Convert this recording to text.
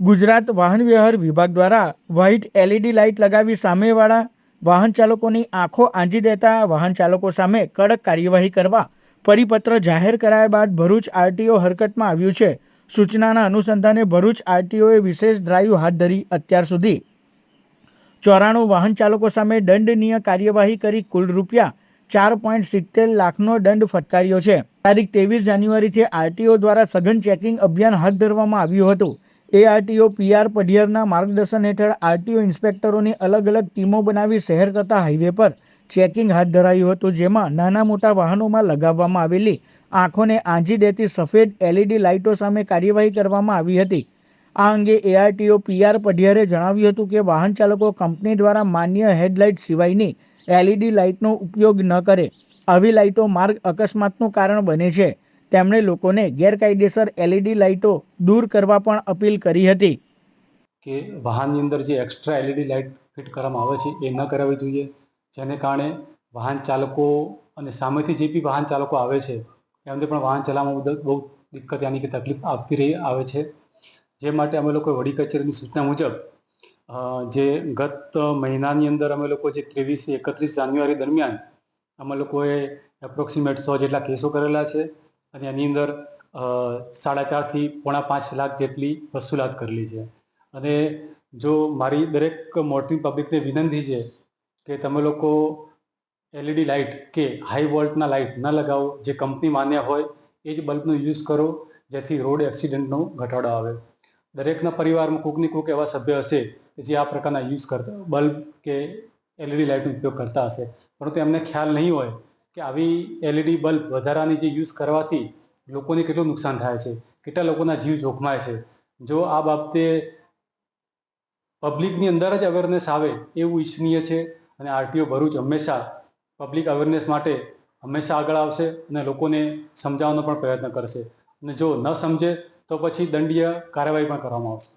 ગુજરાત વાહન વ્યવહાર વિભાગ દ્વારા વ્હાઇટ એલઈડી લાઇટ લગાવી સામેવાળા વાહન ચાલકોની આંખો આંજી દેતા વાહન ચાલકો સામે કડક કાર્યવાહી કરવા પરિપત્ર જાહેર કરાયા બાદ ભરૂચ આરટીઓ હરકતમાં આવ્યું છે. સૂચનાના અનુસંધાને ભરૂચ આરટીઓએ વિશેષ ડ્રાઈવ હાથ ધરી અત્યાર સુધી. ચોરાણું વાહન ચાલકો સામે દંડનીય કાર્યવાહી કરી કુલ રૂપિયા ચાર પોઈન્ટ સિત્તેર લાખનો દંડ ફટકાર્યો છે. તારીખ ત્રેવીસ જાન્યુઆરીથી આરટીઓ દ્વારા સઘન ચેકિંગ અભિયાન હાથ ધરવામાં આવ્યું હતું. એ આરટીઓ પીઆર પઢિયરના માર્ગદર્શન હેઠળ આરટીઓ ઇન્સ્પેક્ટરોની અલગ અલગ ટીમો બનાવી શહેર તથા હાઈવે પર ચેકિંગ હાથ ધરાયું હતું, જેમાં નાના મોટા વાહનોમાં લગાવવામાં આવેલી આંખોને આંજી દેતી સફેદ એલઈડી લાઇટો સામે કાર્યવાહી કરવામાં આવી હતી. આ અંગે એઆરટીઓ પીઆર પઢિયારે જણાવ્યું હતું કે વાહન ચાલકો કંપની દ્વારા માન્ય હેડલાઇટ સિવાયની એલઈડી લાઇટનો ઉપયોગ ન કરે. આવી લાઇટો માર્ગ અકસ્માતનું કારણ બને છે. તેમણે લોકોને ગેરકાયદેસર એલઈડી લાઇટો દૂર કરવા પણ અપીલ કરી હતી. કે વાહનની અંદર જે એક્સ્ટ્રા એલઈડી લાઇટ ફિટ કરવામાં આવે છે એ ન કરાવવી જોઈએ, જેને કારણે વાહન ચાલકો અને સામેથી જે બી વાહન ચાલકો આવે છે, એમને પણ વાહન ચલાવવામાં બહુ દિક્કત યાની કે તકલીફ આપતી રહી, આવે છે. જે માટે અમે લોકો વડી કચેરીની સૂચના મુજબ જે ગત મહિનાની અંદર અમે લોકો જે ત્રેવીસથી એકત્રીસ જાન્યુઆરી દરમિયાન અમે લોકોએ એપ્રોક્સિમેટ સો જેટલા કેસો કરેલા છે. અને એની અંદર સાડા ચારથી પોણા પાંચ લાખ જેટલી વસૂલાત કરેલી છે. અને જો મારી દરેક મોટી પબ્લિકને વિનંતી છે કે તમે લોકો એલઈડી લાઇટ કે હાઈ વોલ્ટના લાઇટ ન લગાવો, જે કંપની માન્ય હોય, એ જ બલ્બનો યુઝ કરો, જેથી રોડ એક્સિડન્ટનો ઘટાડો આવે. દરેકના પરિવારમાં કૂકની કૂક એવા સભ્ય હશે કે જે આ પ્રકારના યુઝ કરતા બલ્બ કે એલઈડી લાઇટનો ઉપયોગ કરતા હશે. પરંતુ એમને ખ્યાલ નહીં હોય કે આવી એલઈડી બલ્બ વધારાની જે યુઝ કરવાથી લોકોને કેટલું નુકસાન થાય છે, કેટલા લોકોના જીવ જોખમાય છે. જો આ બાબતે પબ્લિકની અંદર જ અવેરનેસ આવે એવું ઈચ્છનીય છે અને આરટીઓ ભરૂચ હંમેશા પબ્લિક અવેરનેસ માટે હંમેશા આગળ આવશે અને લોકોને સમજાવવાનો પણ પ્રયત્ન કરશે. અને જો ન સમજે તો પછી દંડીય કાર્યવાહી પણ કરવામાં આવશે.